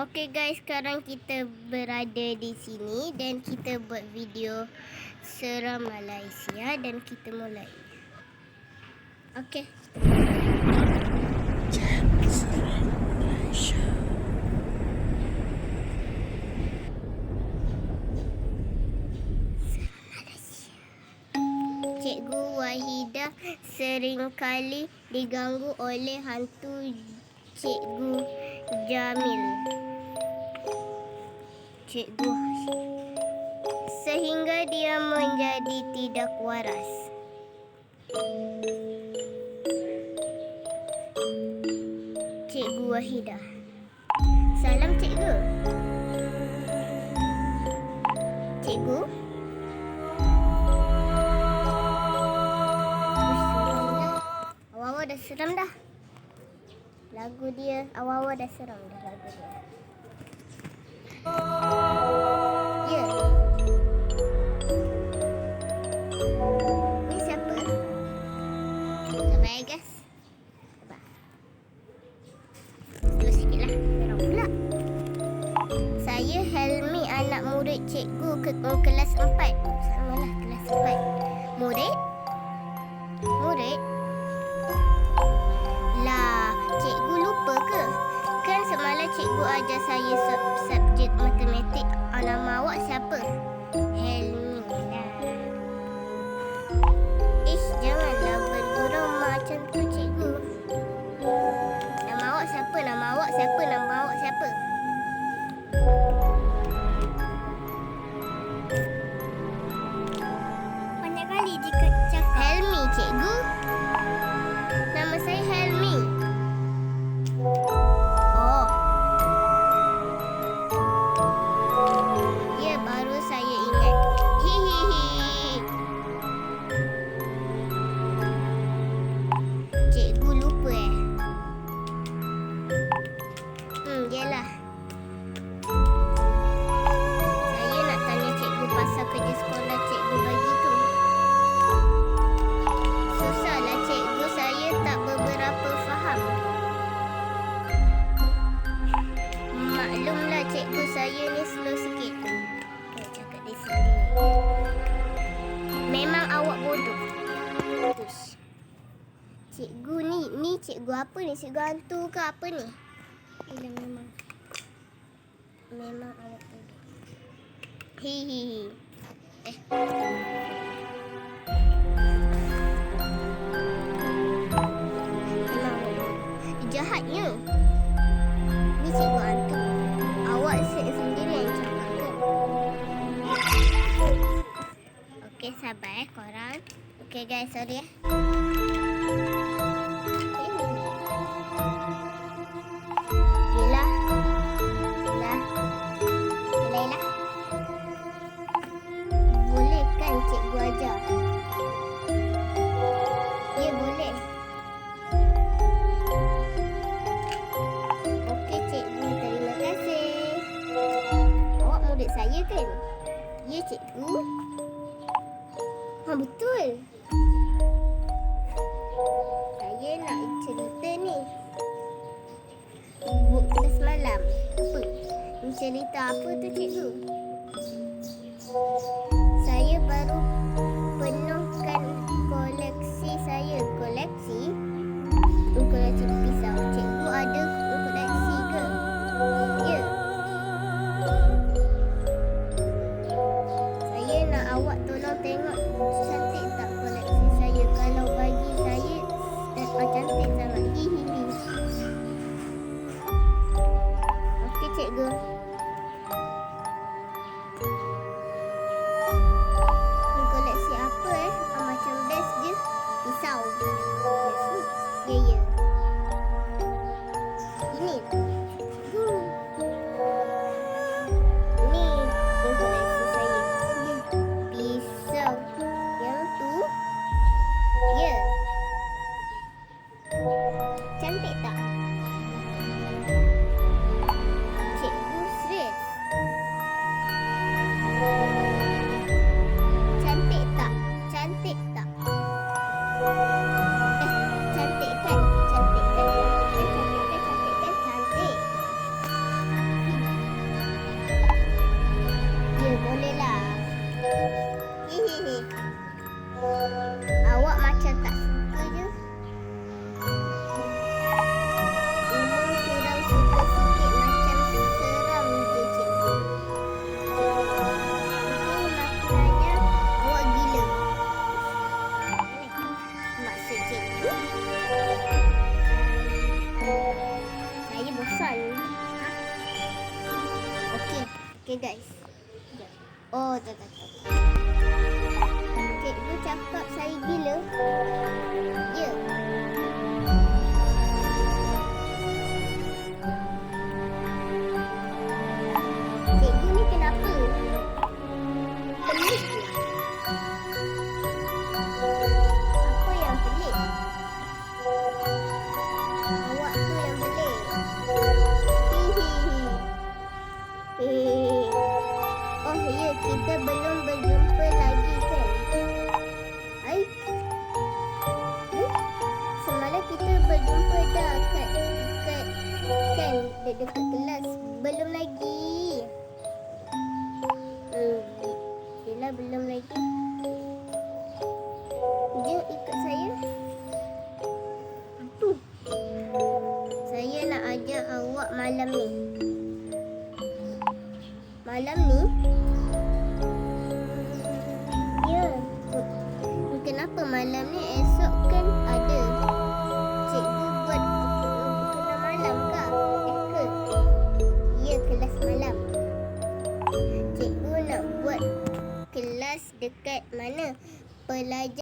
Okay guys, sekarang kita berada di sini dan kita buat video seram Malaysia dan kita mulai. Okay. Cikgu Wahidah seringkali diganggu oleh hantu Cikgu Jamil. Cikgu sehingga dia menjadi tidak waras. Cikgu Wahidah. Salam cikgu. Cikgu? Awal-awal dah seram dah. Lagu dia awal-awal dah seram dah lagu dia. Ya. Saya Helmi anak murid cikgu ke oh, kelas 4. Sama lah kelas 4. Murid? Murid? Lah, cikgu lupa ke? Kan semalam cikgu ajar saya sub subjek matematik. Nama awak siapa? Helmi lah. Ish, janganlah bergurau macam tu cikgu. Nama awak siapa? Nama awak siapa? Nama awak siapa? Cikgu apa ni? Cikgu hantu ke apa ni? Ia memang. Memang awak bodoh. Hihihi. Eh. Memang jahatnya. Ni cikgu hantu. Awak se- sendiri yang cakap kan? Okey, sabar eh korang. Okey guys, sorry eh. Cerita apa tu, cikgu? Saya baru penuhkan koleksi saya. Koleksi? Koleksi pisau. Cikgu ada koleksi ke? Ya. Saya nak awak tolong tengok cantik tak koleksi saya. Kalau bagi saya, eh, oh, cantik sangat. Hihihi. Okey, cikgu. Thank you. Okay guys. Oh, tak kita belum berjumpa lagi kan? Ai. Eh? Semalam kita berjumpa dah kat kat kan de- dekat kelas. Belum lagi. Hmm. Yelah belum lagi. Jom ikut saya. Saya nak ajak awak malam ni. Malam ni? Kenapa malam ni esok kan ada cikgu buat kena malam kah? Eh? Ya, kelas malam. Cikgu nak buat kelas dekat mana? Pelajar